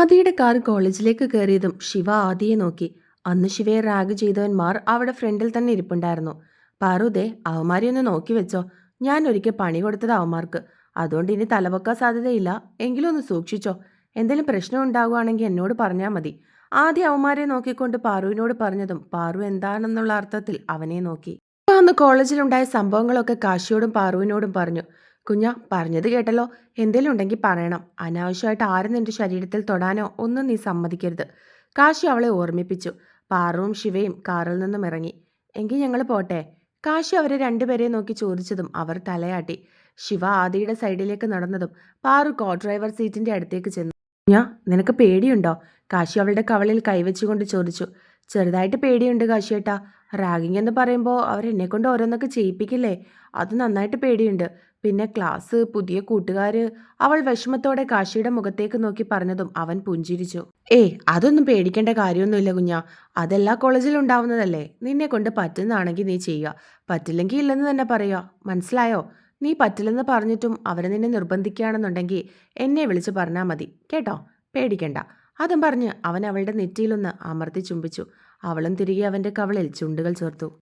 ആദിയുടെ കാർ കോളേജിലേക്ക് കയറിയതും ശിവ ആദിയെ നോക്കി. അന്ന് ശിവയെ റാഗ് ചെയ്തവന്മാർ അവിടെ ഫ്രണ്ടിൽ തന്നെ ഇരിപ്പുണ്ടായിരുന്നു. പാറുദേ അവന്മാരെ ഒന്ന് നോക്കി വെച്ചോ. ഞാൻ ഒരിക്കൽ പണി കൊടുത്തത് അവന്മാർക്ക്. അതുകൊണ്ട് ഇനി തലപൊക്കാൻ സാധ്യതയില്ല. എങ്കിലും ഒന്ന് സൂക്ഷിച്ചോ. എന്തെങ്കിലും പ്രശ്നം ഉണ്ടാകുവാണെങ്കിൽ എന്നോട് പറഞ്ഞാൽ മതി. ആദ്യം അവന്മാരെ നോക്കിക്കൊണ്ട് പാറുവിനോട് പറഞ്ഞതും പാറു എന്താണെന്നുള്ള അർത്ഥത്തിൽ അവനെ നോക്കി. അന്ന് കോളേജിലുണ്ടായ സംഭവങ്ങളൊക്കെ കാശിയോടും പാറുവിനോടും പറഞ്ഞു. കുഞ്ഞ പറഞ്ഞത് കേട്ടല്ലോ. എന്തേലും ഉണ്ടെങ്കിൽ പറയണം. അനാവശ്യമായിട്ട് ആരും നിന്റെ ശരീരത്തിൽ തൊടാനോ ഒന്നും നീ സമ്മതിക്കരുത്. കാശി അവളെ ഓർമ്മിപ്പിച്ചു. പാറുവും ശിവയും കാറിൽ നിന്നും ഇറങ്ങി. എങ്കിൽ ഞങ്ങൾ പോട്ടെ. കാശി അവരെ രണ്ടുപേരെ നോക്കി ചോദിച്ചതും അവർ തലയാട്ടി. ശിവ ആദിയുടെ സൈഡിലേക്ക് നടന്നതും പാറു കോ ഡ്രൈവർ സീറ്റിന്റെ അടുത്തേക്ക് ചെന്നു. കുഞ്ഞ നിനക്ക് പേടിയുണ്ടോ? കാശി അവളുടെ കവളിൽ കൈവച്ചുകൊണ്ട് ചോദിച്ചു. ചെറുതായിട്ട് പേടിയുണ്ട് കാശിയേട്ടാ. റാഗിങ് എന്ന് പറയുമ്പോൾ അവരെന്നെ കൊണ്ട് ഓരോന്നൊക്കെ ചെയ്യിപ്പിക്കില്ലേ? അത് നന്നായിട്ട് പേടിയുണ്ട്. പിന്നെ ക്ലാസ് പുതിയ കൂട്ടുകാര് അവൾ വിഷമത്തോടെ കാശിയുടെ മുഖത്തേക്ക് നോക്കി പറഞ്ഞതും അവൻ പുഞ്ചിരിച്ചു. ഏയ് അതൊന്നും പേടിക്കേണ്ട കാര്യമൊന്നുമില്ല കുഞ്ഞ. അതെല്ലാ കോളേജിലും ഉണ്ടാവുന്നതല്ലേ. നിന്നെ കൊണ്ട് പറ്റുന്നതാണെങ്കിൽ നീ ചെയ്യുക. പറ്റില്ലെങ്കിൽ ഇല്ലെന്ന് തന്നെ പറയുക. മനസ്സിലായോ? നീ പറ്റില്ലെന്ന് പറഞ്ഞിട്ടും അവരെ നിന്നെ നിർബന്ധിക്കുകയാണെന്നുണ്ടെങ്കിൽ എന്നെ വിളിച്ച് പറഞ്ഞാൽ മതി. കേട്ടോ? പേടിക്കണ്ട. അതും പറഞ്ഞ് അവൻ അവളുടെ നെറ്റിയിലൊന്ന് അമർത്തി ചുംബിച്ചു. അവളും തിരികെ അവന്റെ കവളിൽ ചുണ്ടുകൾ ചേർത്തു.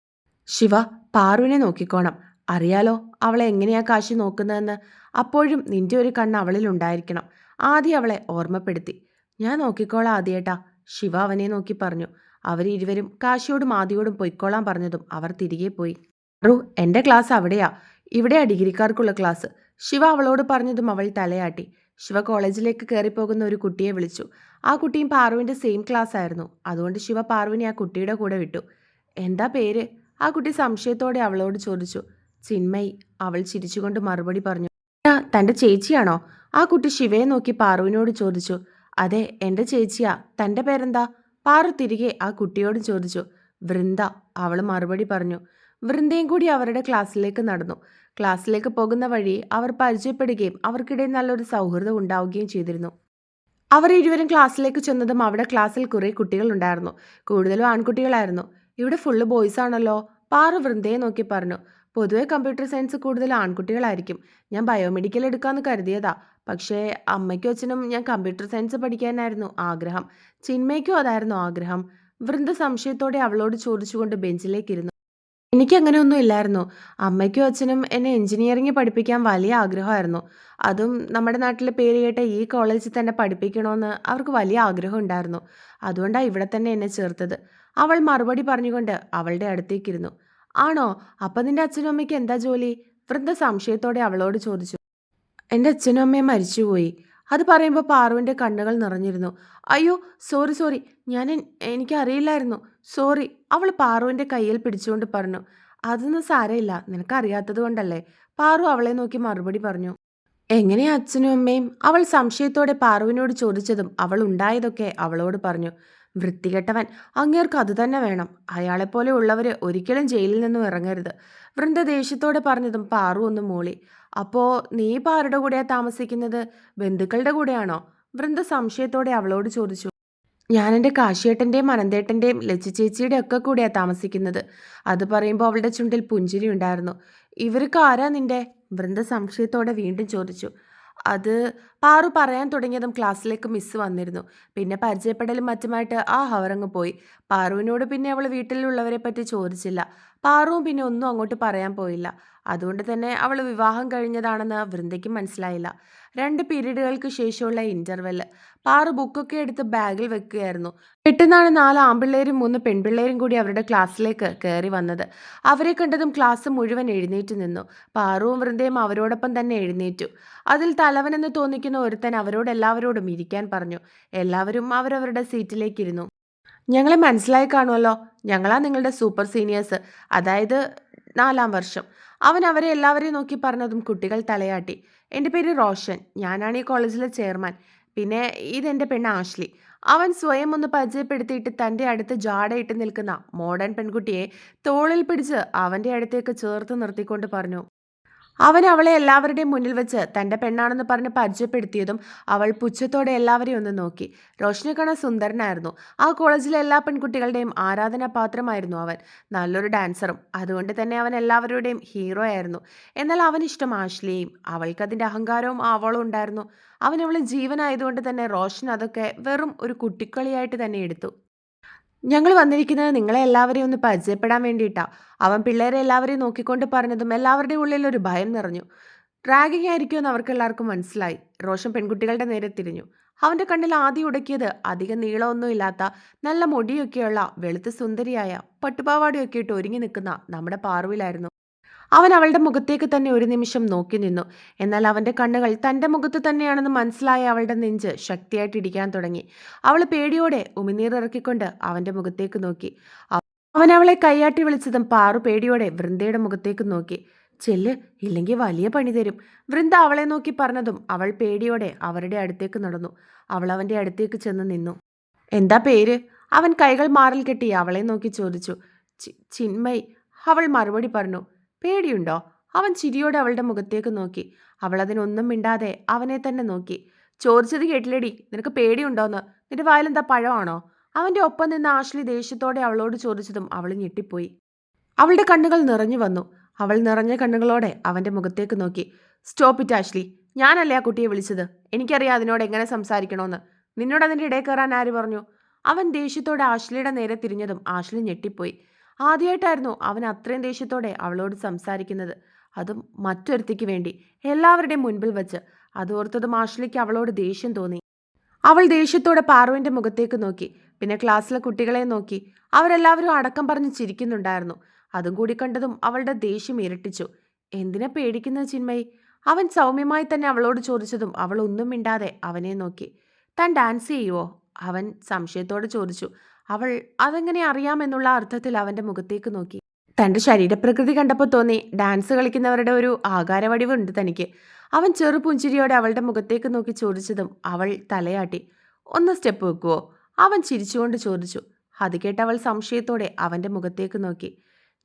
ശിവ പാറുവിനെ നോക്കിക്കോണം. അറിയാലോ അവളെ എങ്ങനെയാ കാശി നോക്കുന്നതെന്ന്. അപ്പോഴും നിന്റെ ഒരു കണ്ണ് അവളിൽ ഉണ്ടായിരിക്കണം. ആദ്യം അവളെ ഓർമ്മപ്പെടുത്തി. ഞാൻ നോക്കിക്കോളാം ആദ്യേട്ടാ ശിവ അവനെ നോക്കി പറഞ്ഞു. അവരിരുവരും കാശിയോടും ആദിയോടും പൊയ്ക്കോളാൻ പറഞ്ഞതും അവർ തിരികെ പോയി. റു എന്റെ ക്ലാസ് അവിടെയാ. ഇവിടെയാ ഡിഗ്രിക്കാർക്കുള്ള ക്ലാസ് ശിവ അവളോട് പറഞ്ഞതും അവൾ തലയാട്ടി. ശിവ കോളേജിലേക്ക് കയറിപ്പോകുന്ന ഒരു കുട്ടിയെ വിളിച്ചു. ആ കുട്ടിയും പാറുവിന്റെ സെയിം ക്ലാസ് ആയിരുന്നു. അതുകൊണ്ട് ശിവ പാറുവിനെ ആ കുട്ടിയുടെ കൂടെ വിട്ടു. എന്താ പേര്? ആ കുട്ടി സംശയത്തോടെ അവളോട് ചോദിച്ചു. ചിന്മയി അവൾ ചിരിച്ചുകൊണ്ട് മറുപടി പറഞ്ഞു "ആ, തന്റെ ചേച്ചിയാണോ? ആ കുട്ടി ശിവയെ നോക്കി പാറുവിനോട് ചോദിച്ചു അതെ എന്റെ ചേച്ചിയാ. തന്റെ പേരെന്താ? പാറു തിരികെ ആ കുട്ടിയോട് ചോദിച്ചു വൃന്ദ. അവൾ മറുപടി പറഞ്ഞു വൃന്ദയും കൂടി അവരുടെ ക്ലാസ്സിലേക്ക് നടന്നു. ക്ലാസ്സിലേക്ക് പോകുന്ന വഴി അവർ പരിചയപ്പെടുകയും അവർക്കിടയിൽ നല്ലൊരു സൗഹൃദം ഉണ്ടാവുകയും ചെയ്തിരുന്നു. അവർ ഇരുവരും ക്ലാസ്സിലേക്ക് ചെന്നതും അവിടെ ക്ലാസ്സിൽ കുറേ കുട്ടികളുണ്ടായിരുന്നു കൂടുതലും ആൺകുട്ടികളായിരുന്നു. ഇവിടെ ഫുള്ള് ബോയ്സ് ആണല്ലോ പാറു വൃന്ദയെ നോക്കി പറഞ്ഞു പൊതുവെ കമ്പ്യൂട്ടർ സയൻസ് കൂടുതൽ ആൺകുട്ടികളായിരിക്കും. ഞാൻ ബയോമെഡിക്കൽ എടുക്കാമെന്ന് കരുതിയതാ. പക്ഷേ അമ്മയ്ക്കും അച്ഛനും ഞാൻ കമ്പ്യൂട്ടർ സയൻസ് പഠിക്കാനായിരുന്നു ആഗ്രഹം. ചിന്മയ്ക്കും അതായിരുന്നു ആഗ്രഹം. വൃന്ദ സംശയത്തോടെ അവളോട് ചോദിച്ചുകൊണ്ട് ബെഞ്ചിലേക്കിരുന്നു. എനിക്കങ്ങനെ ഒന്നും ഇല്ലായിരുന്നു. അമ്മയ്ക്കും അച്ഛനും എന്നെ എഞ്ചിനീയറിംഗ് പഠിപ്പിക്കാൻ വലിയ ആഗ്രഹമായിരുന്നു. അതും നമ്മുടെ നാട്ടിലെ പേര് കേട്ട ഈ കോളേജിൽ തന്നെ പഠിപ്പിക്കണമെന്ന് അവർക്ക് വലിയ ആഗ്രഹം ഉണ്ടായിരുന്നു. അതുകൊണ്ടാണ് ഇവിടെ തന്നെ എന്നെ ചേർത്തത്. അവൾ മറുപടി പറഞ്ഞുകൊണ്ട് അവളുടെ അടുത്തേക്കിരുന്നു. ആണോ? അപ്പം നിന്റെ അച്ഛനും അമ്മയ്ക്ക് എന്താ ജോലി? വൃദ്ധ സംശയത്തോടെ അവളോട് ചോദിച്ചു. എന്റെ അച്ഛനും അമ്മയും മരിച്ചുപോയി. അത് പറയുമ്പോൾ പാറുവിന്റെ കണ്ണുകൾ നിറഞ്ഞിരുന്നു. അയ്യോ സോറി സോറി. ഞാൻ എനിക്ക് എനിക്കറിയില്ലായിരുന്നു. സോറി അവൾ പാറുവിന്റെ കയ്യിൽ പിടിച്ചുകൊണ്ട് പറഞ്ഞു. അതൊന്നും സാരമില്ല നിനക്കറിയാത്തത് കൊണ്ടല്ലേ? പാറു അവളെ നോക്കി മറുപടി പറഞ്ഞു. എങ്ങനെയാ അച്ഛനും അമ്മയും? അവൾ സംശയത്തോടെ പാറുവിനോട് ചോദിച്ചതും അവൾ ഉണ്ടായതൊക്കെ അവളോട് പറഞ്ഞു. വൃത്തികെട്ടവൻ. അങ്ങേർക്ക് അത് തന്നെ വേണം. അയാളെപ്പോലെ ഉള്ളവര് ഒരിക്കലും ജയിലിൽ നിന്നും ഇറങ്ങരുത്. വൃന്ദ ദേഷ്യത്തോടെ പറഞ്ഞതും പാറു ഒന്ന് മൂളി. അപ്പോ നീ പാറുടെ കൂടെയാ താമസിക്കുന്നത്? ബന്ധുക്കളുടെ കൂടെയാണോ? വൃന്ദ സംശയത്തോടെ അവളോട് ചോദിച്ചു. ഞാൻ എന്റെ കാശിയേട്ടന്റെയും അനന്തേട്ടന്റെയും ലച്ചു ചേച്ചിയുടെ ഒക്കെ കൂടെയാണ് താമസിക്കുന്നത്. അത് പറയുമ്പോൾ അവളുടെ ചുണ്ടിൽ പുഞ്ചിരി ഉണ്ടായിരുന്നു. ഇവർക്ക് ആരാ നിന്റെ വൃന്ദ സംശയത്തോടെ വീണ്ടും ചോദിച്ചു. അത് പാറു പറയാൻ തുടങ്ങിയതും ക്ലാസ്സിലേക്ക് മിസ്സ് വന്നിരുന്നു. പിന്നെ പരിചയപ്പെടലും മറ്റുമായിട്ട് ആ ഹവറങ്ങ് പോയി. പാറുവിനോട് പിന്നെ അവൾ വീട്ടിലുള്ളവരെ പറ്റി ചോദിച്ചില്ല. പാറുവും പിന്നെ ഒന്നും അങ്ങോട്ട് പറയാൻ പോയില്ല. അതുകൊണ്ട് തന്നെ അവൾ വിവാഹം കഴിഞ്ഞതാണെന്ന് വൃന്ദയ്ക്ക് മനസ്സിലായില്ല. രണ്ട് പീരീഡുകൾക്ക് ശേഷമുള്ള ഇന്റർവെൽ പാറു ബുക്കൊക്കെ എടുത്ത് ബാഗിൽ വെക്കുകയായിരുന്നു. പെട്ടെന്നാണ് നാല് ആൺപിള്ളേരും മൂന്ന് പെൺപിള്ളേരും കൂടി അവരുടെ ക്ലാസ്സിലേക്ക് കയറി വന്നത്. അവരെ കണ്ടതും ക്ലാസ് മുഴുവൻ എഴുന്നേറ്റ് നിന്നു. പാറുവും വൃന്ദയും അവരോടൊപ്പം തന്നെ എഴുന്നേറ്റു. അതിൽ തലവനെന്ന് തോന്നിക്കുന്ന ഒരുത്തൻ അവരോട് എല്ലാവരോടും ഇരിക്കാൻ പറഞ്ഞു. എല്ലാവരും അവരവരുടെ സീറ്റിലേക്കിരുന്നു ഞങ്ങളെ മനസ്സിലായി കാണുമല്ലോ. ഞങ്ങളാ നിങ്ങളുടെ സൂപ്പർ സീനിയേഴ്സ് അതായത് നാലാം വർഷം. അവൻ അവരെ എല്ലാവരെയും നോക്കി പറഞ്ഞതും കുട്ടികൾ തലയാട്ടി. എന്റെ പേര് റോഷൻ. ഞാനാണ് ഈ കോളേജിലെ ചെയർമാൻ. പിന്നെ ഇതെന്റെ പെണ്ണ് ആഷ്ലി. അവൻ സ്വയം ഒന്ന് പരിചയപ്പെടുത്തിയിട്ട് തന്റെ അടുത്ത് ജാടയിട്ട് നിൽക്കുന്ന മോഡേൺ പെൺകുട്ടിയെ തോളിൽ പിടിച്ച് അവന്റെ അടുത്തേക്ക് ചേർത്ത് നിർത്തിക്കൊണ്ട് പറഞ്ഞു അവൻ അവളെ എല്ലാവരുടെയും മുന്നിൽ വെച്ച് തന്റെ പെണ്ണാണെന്ന് പറഞ്ഞ് പരിചയപ്പെടുത്തിയതും അവൾ പുച്ഛത്തോടെ എല്ലാവരെയും ഒന്ന് നോക്കി. റോഷനെ കാണാൻ സുന്ദരനായിരുന്നു. ആ കോളേജിലെ എല്ലാ പെൺകുട്ടികളുടെയും ആരാധനാപാത്രമായിരുന്നു അവൻ. നല്ലൊരു ഡാൻസറും അതുകൊണ്ട് തന്നെ അവൻ എല്ലാവരുടെയും ഹീറോ ആയിരുന്നു. എന്നാൽ അവനിഷ്ടം ആഷ്ലിയെയും അവൾക്കതിന്റെ അഹങ്കാരവും അവളും ഉണ്ടായിരുന്നു. അവൻ അവളെ ജീവനായതുകൊണ്ട് തന്നെ റോഷൻ അതൊക്കെ വെറും ഒരു കുട്ടിക്കളിയായിട്ട് തന്നെ എടുത്തു. ഞങ്ങൾ വന്നിരിക്കുന്നത് നിങ്ങളെ എല്ലാവരെയും ഒന്ന് പരിചയപ്പെടാൻ വേണ്ടിയിട്ടാണ് അവൻ പിള്ളേരെ എല്ലാവരെയും നോക്കിക്കൊണ്ട് പറഞ്ഞതും എല്ലാവരുടെയും ഉള്ളിൽ ഒരു ഭയം നിറഞ്ഞു. റാഗിങ് ആയിരിക്കുമെന്ന് അവർക്ക് എല്ലാവർക്കും മനസ്സിലായി. റോഷൻ പെൺകുട്ടികളുടെ നേരെ തിരിഞ്ഞു. അവന്റെ കണ്ണിൽ ആദ്യം ഉടക്കിയത് അധികം നീളമൊന്നും ഇല്ലാത്ത നല്ല മുടിയൊക്കെയുള്ള വെളുത്ത് സുന്ദരിയായ പട്ടുപാവാടിയൊക്കെ ഇട്ട് ഒരുങ്ങി നിൽക്കുന്ന നമ്മുടെ പാറുവിലായിരുന്നു. അവൻ അവളുടെ മുഖത്തേക്ക് തന്നെ ഒരു നിമിഷം നോക്കി നിന്നു. എന്നാൽ അവന്റെ കണ്ണുകൾ തന്റെ മുഖത്ത് തന്നെയാണെന്ന് മനസ്സിലായ അവളുടെ നെഞ്ച് ശക്തിയായിട്ട് ഇടിക്കാൻ തുടങ്ങി. അവൾ പേടിയോടെ ഉമിനീർ ഇറക്കിക്കൊണ്ട് അവന്റെ മുഖത്തേക്ക് നോക്കി. അവൻ അവളെ കൈയാട്ടി വിളിച്ചതും പാറു പേടിയോടെ വൃന്ദയുടെ മുഖത്തേക്ക് നോക്കി. ചെല്ല് ഇല്ലെങ്കിൽ വലിയ പണി തരും. വൃന്ദ അവളെ നോക്കി പറഞ്ഞതും അവൾ പേടിയോടെ അവരുടെ അടുത്തേക്ക് നടന്നു. അവൾ അവന്റെ അടുത്തേക്ക് ചെന്ന് നിന്നു. എന്താ പേര്? അവൻ കൈകൾ മാറിൽ കെട്ടി അവളെ നോക്കി ചോദിച്ചു. "ചി- ചിന്മയ് അവൾ മറുപടി പറഞ്ഞു. പേടിയുണ്ടോ? അവൻ ചിരിയോടെ അവളുടെ മുഖത്തേക്ക് നോക്കി. അവൾ അതിനൊന്നും മിണ്ടാതെ അവനെ തന്നെ നോക്കി. ചോദിച്ചത് കേട്ടില്ലേടി നിനക്ക് പേടിയുണ്ടോന്ന്? നിന്റെ വായിലെന്താ പഴമാണോ? അവന്റെ ഒപ്പം നിന്ന് ആശ്ലി ദേഷ്യത്തോടെ അവളോട് ചോദിച്ചതും അവൾ ഞെട്ടിപ്പോയി. അവളുടെ കണ്ണുകൾ നിറഞ്ഞു വന്നു. അവൾ നിറഞ്ഞ കണ്ണുകളോടെ അവന്റെ മുഖത്തേക്ക് നോക്കി. Stop it Ashley. ഞാനല്ലേ ആ കുട്ടിയെ വിളിച്ചത്? എനിക്കറിയാം അതിനോട് എങ്ങനെ സംസാരിക്കണമെന്ന് നിന്നോട് അതിന്റെ ഇടയിൽ കയറാൻ ആര് പറഞ്ഞു? അവൻ ദേഷ്യത്തോടെ ആശ്ലിയുടെ നേരെ തിരിഞ്ഞതും ആശ്ലി ഞെട്ടിപ്പോയി. ആദ്യമായിട്ടായിരുന്നു അവൻ അത്രയും ദേഷ്യത്തോടെ അവളോട് സംസാരിക്കുന്നത്. അതും മറ്റൊരുത്തിക്ക് വേണ്ടി. എല്ലാവരുടെയും മുൻപിൽ വെച്ച്. അതോർത്തത് മാഷിലേക്ക് അവളോട് ദേഷ്യം തോന്നി. അവൾ ദേഷ്യത്തോടെ പാറുവിന്റെ മുഖത്തേക്ക് നോക്കി. പിന്നെ ക്ലാസ്സിലെ കുട്ടികളെ നോക്കി. അവരെല്ലാവരും അടക്കം പറഞ്ഞ് ചിരിക്കുന്നുണ്ടായിരുന്നു. അതും കൂടി കണ്ടതും അവളുടെ ദേഷ്യം ഇരട്ടിച്ചു. എന്തിനെ പേടിക്കുന്നത് ചിന്മയി? അവൻ സൗമ്യമായി തന്നെ അവളോട് ചോദിച്ചതും അവൾ ഒന്നും മിണ്ടാതെ അവനെ നോക്കി. താൻ ഡാൻസ് ചെയ്യുവോ? അവൻ സംശയത്തോടെ ചോദിച്ചു. അവൾ അതെങ്ങനെ അറിയാമെന്നുള്ള അർത്ഥത്തിൽ അവന്റെ മുഖത്തേക്ക് നോക്കി. തന്റെ ശരീരപ്രകൃതി കണ്ടപ്പോൾ തോന്നി ഡാൻസ് കളിക്കുന്നവരുടെ ഒരു ആകാരവടിവുണ്ട് തനിക്ക്. അവൻ ചെറുപുഞ്ചിരിയോടെ അവളുടെ മുഖത്തേക്ക് നോക്കി ചോദിച്ചതും അവൾ തലയാട്ടി. ഒന്ന് സ്റ്റെപ്പ് വെക്കുവോ? അവൻ ചിരിച്ചുകൊണ്ട് ചോദിച്ചു. അത് കേട്ട് അവൾ സംശയത്തോടെ അവന്റെ മുഖത്തേക്ക് നോക്കി.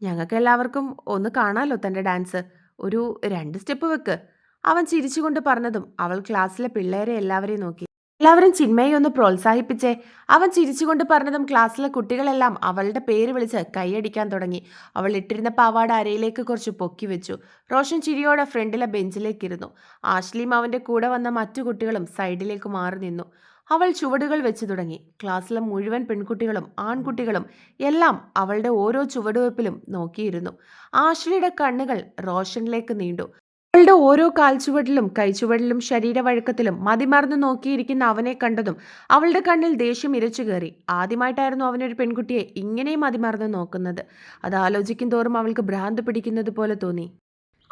ഞങ്ങൾക്ക് എല്ലാവർക്കും ഒന്ന് കാണാമല്ലോ തന്റെ ഡാൻസ്? ഒരു രണ്ട് സ്റ്റെപ്പ് വെക്ക്. അവൻ ചിരിച്ചുകൊണ്ട് പറഞ്ഞതും അവൾ ക്ലാസ്സിലെ പിള്ളേരെ എല്ലാവരെയും നോക്കി. എല്ലാവരും ചിന്മയെ ഒന്ന് പ്രോത്സാഹിപ്പിച്ചേ. അവൻ ചിരിച്ചുകൊണ്ട് പറഞ്ഞതും ക്ലാസ്സിലെ കുട്ടികളെല്ലാം അവളുടെ പേര് വിളിച്ച് കൈയടിക്കാൻ തുടങ്ങി. അവൾ ഇട്ടിരുന്ന പാവാട അരയിലേക്ക് കുറച്ച് പൊക്കി വെച്ചു. റോഷൻ ചിരിയോടെ ഫ്രണ്ടിലെ ബെഞ്ചിലേക്കിരുന്നു. ആശ്ലിയും അവന്റെ കൂടെ വന്ന മറ്റു കുട്ടികളും സൈഡിലേക്ക് മാറി നിന്നു. അവൾ ചുവടുകൾ വെച്ചു തുടങ്ങി. ക്ലാസ്സിലെ മുഴുവൻ പെൺകുട്ടികളും ആൺകുട്ടികളും എല്ലാം അവളുടെ ഓരോ ചുവടുവെപ്പിലും നോക്കിയിരുന്നു. ആശ്ലിയുടെ കണ്ണുകൾ റോഷനിലേക്ക് നീണ്ടു. അവളുടെ ഓരോ കാൽച്ചുവടിലും കൈച്ചുവടിലും ശരീരവഴക്കത്തിലും മതിമറന്ന് നോക്കിയിരിക്കുന്ന അവനെ കണ്ടതും അവളുടെ കണ്ണിൽ ദേഷ്യം ഇരച്ചു കയറി. ആദ്യമായിട്ടായിരുന്നു അവനൊരു പെൺകുട്ടിയെ ഇങ്ങനെ മതിമറന്ന് നോക്കുന്നത്. അത് ആലോചിക്കും തോറും അവൾക്ക് ഭ്രാന്ത് പിടിക്കുന്നത് പോലെ തോന്നി.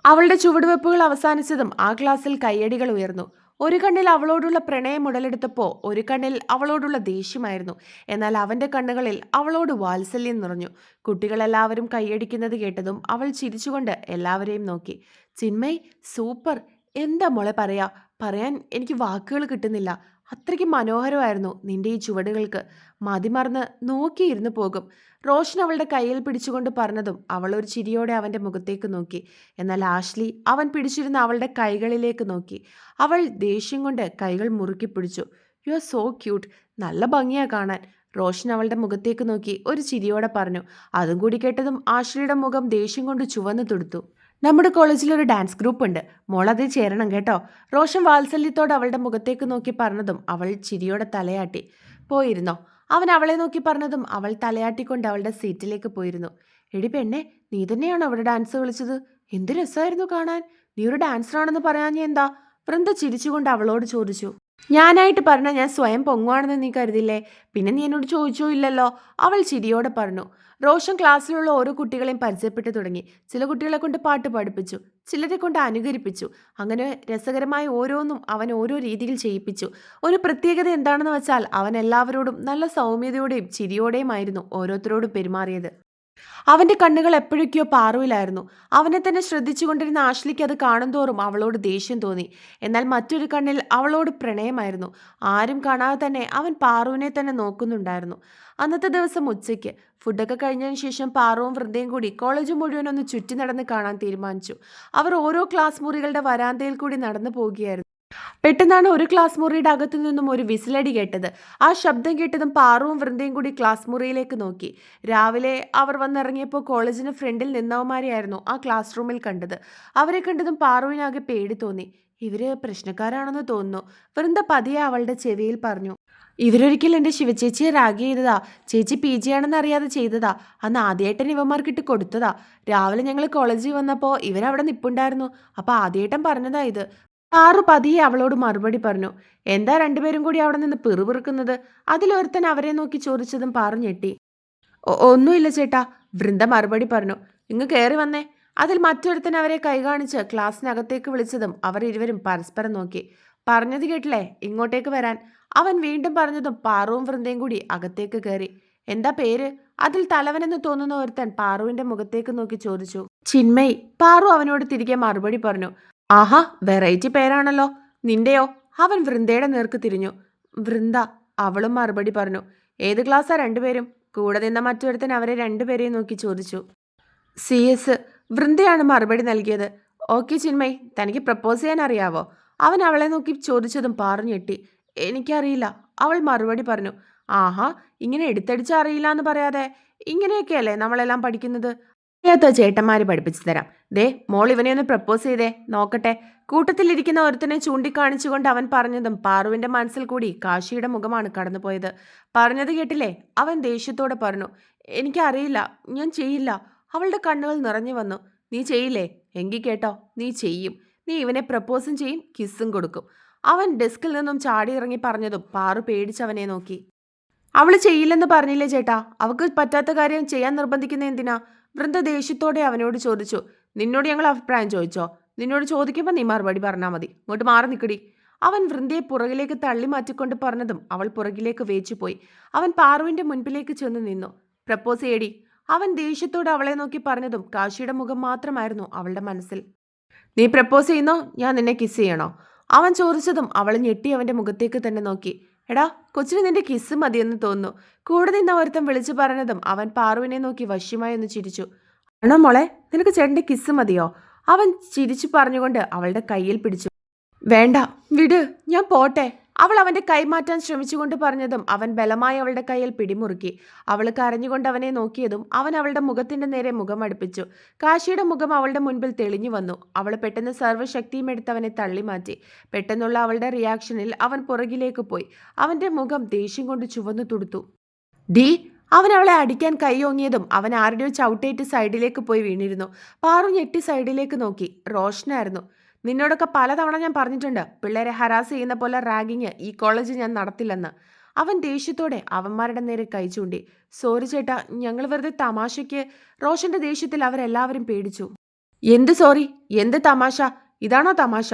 അവളുടെ ചുവടുവെപ്പുകൾ അവസാനിച്ചതും ആ ക്ലാസ്സിൽ കയ്യടികൾ ഉയർന്നു. ഒരു കണ്ണിൽ അവളോടുള്ള പ്രണയം ഉടലെടുത്തപ്പോൾ ഒരു കണ്ണിൽ അവളോടുള്ള ദേഷ്യമായിരുന്നു. എന്നാൽ അവന്റെ കണ്ണുകളിൽ അവളോട് വാത്സല്യം നിറഞ്ഞു. കുട്ടികളെല്ലാവരും കൈയടിക്കുന്നത് കേട്ടതും അവൾ ചിരിച്ചുകൊണ്ട് എല്ലാവരെയും നോക്കി. ചിന്മയ് സൂപ്പർ. എന്താ മോളെ പറയാ? പറയാൻ എനിക്ക് വാക്കുകൾ കിട്ടുന്നില്ല. അത്രയ്ക്ക് മനോഹരമായിരുന്നു നിന്റെ ഈ ചുവടുകൾക്ക്. മതിമറന്ന് നോക്കിയിരുന്നു പോകും. റോഷൻ അവളുടെ കയ്യിൽ പിടിച്ചുകൊണ്ട് പറഞ്ഞതും അവൾ ഒരു ചിരിയോടെ അവന്റെ മുഖത്തേക്ക് നോക്കി. എന്നാൽ ആഷ്ലി അവൻ പിടിച്ചിരുന്ന അവളുടെ കൈകളിലേക്ക് നോക്കി. അവൾ ദേഷ്യം കൊണ്ട് കൈകൾ മുറുക്കി പിടിച്ചു. യു ആർ സോ ക്യൂട്ട് നല്ല ഭംഗിയാ കാണാൻ. റോഷൻ അവളുടെ മുഖത്തേക്ക് നോക്കി ഒരു ചിരിയോടെ പറഞ്ഞു. അതും കൂടി കേട്ടതും ആഷ്ലിയുടെ മുഖം ദേഷ്യം കൊണ്ട് ചുവന്നു തുടുത്തു. നമ്മുടെ കോളേജിൽ ഒരു ഡാൻസ് ഗ്രൂപ്പ് ഉണ്ട്. മോളതിൽ ചേരണം കേട്ടോ. റോഷൻ വാത്സല്യത്തോട് അവളുടെ മുഖത്തേക്ക് നോക്കി പറഞ്ഞതും അവൾ ചിരിയോടെ തലയാട്ടി. പോയിരുന്നോ? അവൻ അവളെ നോക്കി പറഞ്ഞതും അവൾ തലയാട്ടിക്കൊണ്ട് അവളുടെ സീറ്റിലേക്ക് പോയിരുന്നു. എടി പെണ്ണെ നീ തന്നെയാണോ അവിടെ ഡാൻസ് കളിച്ചത്? എന്ത് രസമായിരുന്നു കാണാൻ? നീ ഒരു ഡാൻസറാണെന്ന് പറയാൻ എന്താ? വൃന്ദ ചിരിച്ചുകൊണ്ട് അവളോട് ചോദിച്ചു. ഞാനായിട്ട് പറഞ്ഞ ഞാൻ സ്വയം പൊങ്ങുവാണെന്ന് നീ കരുതില്ലേ? പിന്നെ നീ എന്നോട് ചോദിച്ചോ ഇല്ലല്ലോ? അവൾ ചിരിയോടെ പറഞ്ഞു. റോഷൻ ക്ലാസ്സിലുള്ള ഓരോ കുട്ടികളെയും പരിചയപ്പെട്ടു തുടങ്ങി. ചില കുട്ടികളെ കൊണ്ട് പാട്ട് പഠിപ്പിച്ചു ചിലരെ കൊണ്ട് അനുകരിപ്പിച്ചു. അങ്ങനെ രസകരമായ ഓരോന്നും അവൻ ഓരോ രീതിയിൽ ചെയ്യിപ്പിച്ചു. ഒരു പ്രത്യേകത എന്താണെന്ന് വെച്ചാൽ അവൻ എല്ലാവരോടും നല്ല സൗമ്യതയോടെയും ചിരിയോടെയുമായിരുന്നു ഓരോരുത്തരോടും പെരുമാറിയത്. അവന്റെ കണ്ണുകൾ എപ്പോഴൊക്കെയോ പാറുവിലായിരുന്നു. അവനെ തന്നെ ശ്രദ്ധിച്ചുകൊണ്ടിരുന്ന ആഷ്ലിക്ക് അത് കാണുന്തോറും അവളോട് ദേഷ്യം തോന്നി. എന്നാൽ മറ്റൊരു കണ്ണിൽ അവളോട് പ്രണയമായിരുന്നു. ആരും കാണാതെ തന്നെ അവൻ പാറുവിനെ തന്നെ നോക്കുന്നുണ്ടായിരുന്നു. അന്നത്തെ ദിവസം ഉച്ചയ്ക്ക്. ഫുഡൊക്കെ കഴിഞ്ഞതിന് ശേഷം പാറുവും വൃന്ദയും കൂടി കോളേജ് മുഴുവൻ ഒന്ന് ചുറ്റി നടന്ന് കാണാൻ തീരുമാനിച്ചു. അവർ ഓരോ ക്ലാസ് മുറികളുടെ വരാന്തയിൽ കൂടി നടന്നു പോവുകയായിരുന്നു പെട്ടെന്നാണ് ഒരു ക്ലാസ് മുറിയുടെ അകത്തു നിന്നും ഒരു വിസിലടി കേട്ടത്. ആ ശബ്ദം കേട്ടതും പാറുവും വൃന്ദയും കൂടി ക്ലാസ് മുറിയിലേക്ക് നോക്കി. രാവിലെ അവർ വന്നിറങ്ങിയപ്പോൾ കോളേജിന് ഫ്രണ്ടിൽ നിന്നവന്മാരെയായിരുന്നു ആ ക്ലാസ് റൂമിൽ കണ്ടത്. അവരെ കണ്ടതും പാറുവിനാകെ പേടി തോന്നി. ഇവർ പ്രശ്നക്കാരാണെന്ന് തോന്നുന്നു വൃന്ദ പതിയെ അവളുടെ ചെവിയിൽ പറഞ്ഞു. ഇവരൊരിക്കൽ എന്റെ ശിവചേച്ചിയെ റാഗ് ചെയ്തതാ. ചേച്ചി പി ജി ആണെന്ന് അറിയാതെ ചെയ്തതാ. അന്ന് ആദ്യേട്ടൻ ഇവന്മാർക്കിട്ട് കൊടുത്തതാ. രാവിലെ ഞങ്ങൾ കോളേജിൽ വന്നപ്പോൾ ഇവരവിടെ നിപ്പുണ്ടായിരുന്നു. അപ്പോൾ ആദ്യേട്ടൻ പറഞ്ഞതാ ഇത്. ആറു പതിയെ അവളോട് മറുപടി പറഞ്ഞു. എന്താ രണ്ടുപേരും കൂടി അവിടെ നിന്ന് പിറുപിറുക്കുന്നത്? അതിലൊരുത്തൻ അവരെ നോക്കി ചോദിച്ചതും പാറു ഞെട്ടി ഒന്നുമില്ല ചേട്ടാ വൃന്ദ മറുപടി പറഞ്ഞു. ഇങ്ങ് കയറി വന്നേ. അതിൽ മറ്റൊരുത്തൻ അവരെ കൈകാണിച്ച് ക്ലാസ്സിനകത്തേക്ക് വിളിച്ചതും അവർ ഇരുവരും പരസ്പരം നോക്കി. പറഞ്ഞത് കേട്ടില്ലേ? ഇങ്ങോട്ടേക്ക് വരാൻ. അവൻ വീണ്ടും പറഞ്ഞതും പാറുവും വൃന്ദയും കൂടി അകത്തേക്ക് കയറി എന്താ പേര്? അതിൽ തലവനെന്ന് തോന്നുന്ന ഒരുത്തൻ പാറുവിന്റെ മുഖത്തേക്ക് നോക്കി ചോദിച്ചു. ചിന്മയ്. പാറു അവനോട് തിരികെ മറുപടി പറഞ്ഞു. ആഹാ വെറൈറ്റി പേരാണല്ലോ. നിന്റെയോ? അവൻ വൃന്ദയുടെ നേർക്ക് തിരിഞ്ഞു. വൃന്ദ അവളും മറുപടി പറഞ്ഞു. ഏത് ക്ലാസ്സാ രണ്ടുപേരും? കൂടെ നിന്ന മറ്റൊരുത്തൻ അവരെ രണ്ടുപേരെയും നോക്കി ചോദിച്ചു. സി എസ് വൃന്ദയാണ് മറുപടി നൽകിയത്. ഓക്കെ ചിന്മയ് തനിക്ക് പ്രപ്പോസ് ചെയ്യാൻ അറിയാവോ? അവൻ അവളെ നോക്കി ചോദിച്ചതും പറഞ്ഞെട്ടി ഞെട്ടി. എനിക്കറിയില്ല അവൾ മറുപടി പറഞ്ഞു. ആഹാ ഇങ്ങനെ എടുത്തടിച്ച് അറിയില്ല എന്ന് പറയാതെ. ഇങ്ങനെയൊക്കെയല്ലേ നമ്മളെല്ലാം പഠിക്കുന്നത്? അറിയാത്ത ചേട്ടന്മാര് പഠിപ്പിച്ചു തരാം. ദേ മോൾ ഇവനെ ഒന്ന് പ്രപ്പോസ് ചെയ്തേ. നോക്കട്ടെ. കൂട്ടത്തിലിരിക്കുന്ന ഒരുത്തനെ ചൂണ്ടിക്കാണിച്ചുകൊണ്ട് അവൻ പറഞ്ഞതും പാറുവിന്റെ മനസ്സിൽ കൂടി കാശിയുടെ മുഖമാണ് കടന്നുപോയത്. പറഞ്ഞത് കേട്ടില്ലേ? അവൻ ദേഷ്യത്തോടെ പറഞ്ഞു എനിക്കറിയില്ല ഞാൻ ചെയ്യില്ല. അവളുടെ കണ്ണുകൾ നിറഞ്ഞു വന്നു. നീ ചെയ്യില്ലേ? എങ്കിൽ കേട്ടോ നീ ചെയ്യും. നീ ഇവനെ പ്രപ്പോസും ചെയ്യും കിസ്സും കൊടുക്കും. അവൻ ഡെസ്കിൽ നിന്നും ചാടി ഇറങ്ങി പറഞ്ഞതും പാറു പേടിച്ചവനെ നോക്കി. അവൾ ചെയ്യില്ലെന്ന് പറഞ്ഞില്ലേ ചേട്ടാ? അവക്ക് പറ്റാത്ത കാര്യം ചെയ്യാൻ നിർബന്ധിക്കുന്ന എന്തിനാ? വൃന്ദ ദേഷ്യത്തോടെ അവനോട് ചോദിച്ചു നിന്നോട് ഞങ്ങൾ അഭിപ്രായം ചോദിച്ചോ? നിന്നോട് ചോദിക്കുമ്പോൾ നീ മറുപടി പറഞ്ഞാൽ മതി. ഇങ്ങോട്ട് മാറി നിൽക്കടി അവൻ വൃന്ദയെ പുറകിലേക്ക് തള്ളി മാറ്റിക്കൊണ്ട് പറഞ്ഞതും അവൾ പുറകിലേക്ക് വേച്ചുപോയി അവൻ പാറുവിന്റെ മുൻപിലേക്ക് ചെന്ന് നിന്നു. പ്രപ്പോസ് ചെയ്യടി. അവൻ ദേഷ്യത്തോടെ അവളെ നോക്കി പറഞ്ഞതും കാശിയുടെ മുഖം മാത്രമായിരുന്നു അവളുടെ മനസ്സിൽ. നീ പ്രപ്പോസ് ചെയ്യുന്നോ? ഞാൻ നിന്നെ കിസ് ചെയ്യണോ? അവൻ ചോദിച്ചതും അവൾ ഞെട്ടി അവന്റെ മുഖത്തേക്ക് തന്നെ നോക്കി. എടാ കൊച്ചിന് നിന്റെ കിസ് മതിയെന്ന് തോന്നുന്നു. കൂടെ നിന്ന ഒരുത്തം വിളിച്ചു പറഞ്ഞതും അവൻ പാറുവിനെ നോക്കി വശ്യമായി ഒന്ന് ചിരിച്ചു. ആണോ മോളെ നിനക്ക് ചേട്ടന്റെ കിസ് മതിയോ? അവൻ ചിരിച്ചു പറഞ്ഞുകൊണ്ട് അവളുടെ കയ്യിൽ പിടിച്ചു. വേണ്ട വിട് ഞാൻ പോട്ടെ. അവൾ അവന്റെ കൈമാറ്റാൻ ശ്രമിച്ചുകൊണ്ട് പറഞ്ഞതും അവൻ ബലമായി അവളുടെ കയ്യിൽ പിടിമുറുക്കി. അവൾ കരഞ്ഞുകൊണ്ട് അവനെ നോക്കിയതും അവൻ അവളുടെ മുഖത്തിന്റെ നേരെ മുഖം അടുപ്പിച്ചു. കാശിയുടെ മുഖം അവളുടെ മുൻപിൽ തെളിഞ്ഞു വന്നു. അവൾ പെട്ടെന്ന് സർവശക്തിയും എടുത്ത് അവനെ തള്ളിമാറ്റി. പെട്ടെന്നുള്ള അവളുടെ റിയാക്ഷനിൽ അവൻ പുറകിലേക്ക് പോയി. അവന്റെ മുഖം ദേഷ്യം കൊണ്ട് ചുവന്നു തുടുത്തു. ഡി അവൻ അവളെ അടിക്കാൻ കൈയോങ്ങിയതും അവൻ ആരുടെയോ ചവിട്ടേറ്റ് സൈഡിലേക്ക് പോയി വീണിരുന്നു. പാറു ഞെട്ടി സൈഡിലേക്ക് നോക്കി. റോഷനായിരുന്നു. നിന്നോടൊക്കെ പലതവണ ഞാൻ പറഞ്ഞിട്ടുണ്ട് പിള്ളേരെ ഹരാസ് ചെയ്യുന്ന പോലെ റാഗിങ് ഈ കോളേജ് ഞാൻ നടത്തില്ലെന്ന്. അവൻ ദേഷ്യത്തോടെ അവന്മാരുടെ നേരെ കൈ ചൂണ്ടി സോറി ചേട്ടാ ഞങ്ങൾ വെറുതെ തമാശയ്ക്ക് റോഷന്റെ ദേഷ്യത്തിൽ അവരെല്ലാവരും പേടിച്ചു. എന്ത് സോറി എന്ത് തമാശ? ഇതാണോ തമാശ?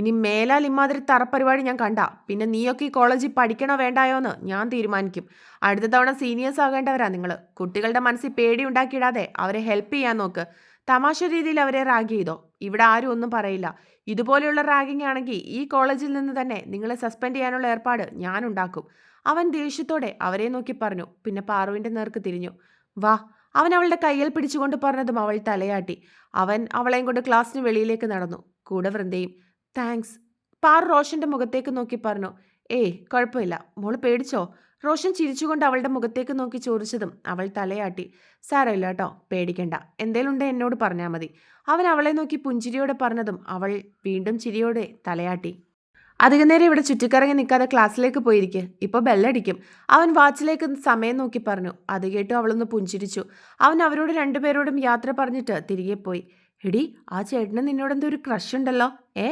ഇനി മേലാൽ ഇമാതിരി തറപ്പരിപാടി ഞാൻ കണ്ട. പിന്നെ നീയൊക്കെ ഈ കോളേജിൽ പഠിക്കണോ വേണ്ടായോ എന്ന് ഞാൻ തീരുമാനിക്കും. അടുത്ത തവണ സീനിയേഴ്സ് ആകേണ്ടവരാ നിങ്ങൾ കുട്ടികളുടെ മനസ്സിൽ പേടി ഉണ്ടാക്കിയിടാതെ അവരെ ഹെൽപ്പ് ചെയ്യാൻ നോക്ക്. തമാശ രീതിയിൽ അവരെ റാഗ് ചെയ്തോ. ഇവിടെ ആരും ഒന്നും പറയില്ല. ഇതുപോലെയുള്ള റാഗിംഗ് ആണെങ്കിൽ ഈ കോളേജിൽ നിന്ന് തന്നെ നിങ്ങളെ സസ്പെൻഡ് ചെയ്യാനുള്ള ഏർപ്പാട് ഞാനുണ്ടാക്കും അവൻ ദേഷ്യത്തോടെ അവരെ നോക്കി പറഞ്ഞു. പിന്നെ പാറുവിന്റെ നേർക്ക് തിരിഞ്ഞു. വാ. അവൻ അവളുടെ കയ്യിൽ പിടിച്ചുകൊണ്ട് പറഞ്ഞതും അവൾ തലയാട്ടി. അവൻ അവളെയും കൊണ്ട് ക്ലാസ്സിന് വെളിയിലേക്ക് നടന്നു. കൂടെ വൃന്ദയും താങ്ക്സ്. പാറു റോഷന്റെ മുഖത്തേക്ക് നോക്കി പറഞ്ഞു. ഏയ് കുഴപ്പമില്ല. മോൾ പേടിച്ചോ? റോഷൻ ചിരിച്ചുകൊണ്ട് അവളുടെ മുഖത്തേക്ക് നോക്കി ചോദിച്ചതും അവൾ തലയാട്ടി സാരമില്ല കേട്ടോ പേടിക്കണ്ട. എന്തേലുണ്ടെ എന്നോട് പറഞ്ഞാൽ മതി. അവൻ അവളെ നോക്കി പുഞ്ചിരിയോടെ പറഞ്ഞതും അവൾ വീണ്ടും ചിരിയോടെ തലയാട്ടി അധികം നേരം ഇവിടെ ചുറ്റിക്കറങ്ങി നിൽക്കാതെ ക്ലാസ്സിലേക്ക് പോയിരിക്കെ. ഇപ്പോൾ ബെല്ലടിക്കും. അവൻ വാച്ചിലേക്ക് സമയം നോക്കി പറഞ്ഞു. അത് കേട്ടു അവളൊന്ന് പുഞ്ചിരിച്ചു. അവൻ അവരോട് രണ്ടുപേരോടും യാത്ര പറഞ്ഞിട്ട് തിരികെ പോയി. എടി ആ ചേട്ടന് നിന്നോട് എന്തോ ഒരു ക്രഷ് ഉണ്ടല്ലോ. ഏ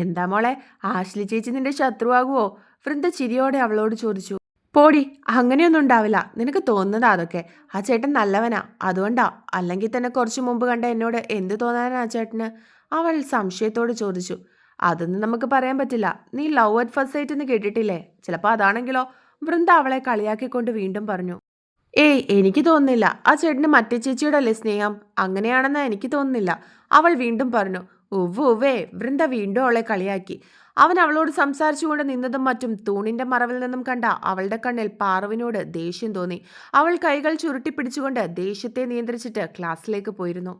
എന്താ മോളെ? ആശ്ലി ചേച്ചി നിന്റെ ശത്രുവാകുവോ? വൃന്ദ ചിരിയോടെ അവളോട് ചോദിച്ചു. പോടി അങ്ങനെയൊന്നും ഉണ്ടാവില്ല. നിനക്ക് തോന്നുന്നതാ അതൊക്കെ. ആ ചേട്ടൻ നല്ലവനാ. അതുകൊണ്ടാ. അല്ലെങ്കിൽ തന്നെ കുറച്ച് മുമ്പ് കണ്ട എന്നോട് എന്ത് തോന്നാനാ ചേട്ടന്? അവൾ സംശയത്തോട് ചോദിച്ചു. അതൊന്നും നമുക്ക് പറയാൻ പറ്റില്ല. നീ ലവ് അറ്റ് ഫസ്റ്റ് സൈറ്റ് എന്ന് കേട്ടിട്ടില്ലേ? ചിലപ്പോൾ അതാണെങ്കിലോ? വൃന്ദ അവളെ കളിയാക്കിക്കൊണ്ട് വീണ്ടും പറഞ്ഞു. ഏയ് എനിക്ക് തോന്നുന്നില്ല. ആ ചേട്ടന് മറ്റേ ചേച്ചിയുടെ അല്ലേ സ്നേഹം? അങ്ങനെയാണെന്ന് എനിക്ക് തോന്നുന്നില്ല. അവൾ വീണ്ടും പറഞ്ഞു. ഉവ്വ് ഉവ്വേ വൃന്ദ വീണ്ടും അവളെ കളിയാക്കി. അവൻ അവളോട് സംസാരിച്ചുകൊണ്ട് നിന്നതും മറ്റും തൂണിന്റെ മറവിൽ നിന്നും കണ്ട അവളുടെ കണ്ണിൽ പാറുവിനോട് ദേഷ്യം തോന്നി. അവൾ കൈകൾ ചുരുട്ടി പിടിച്ചുകൊണ്ട് ദേഷ്യത്തെ നിയന്ത്രിച്ചിട്ട് ക്ലാസ്സിലേക്ക് പോയിരുന്നു.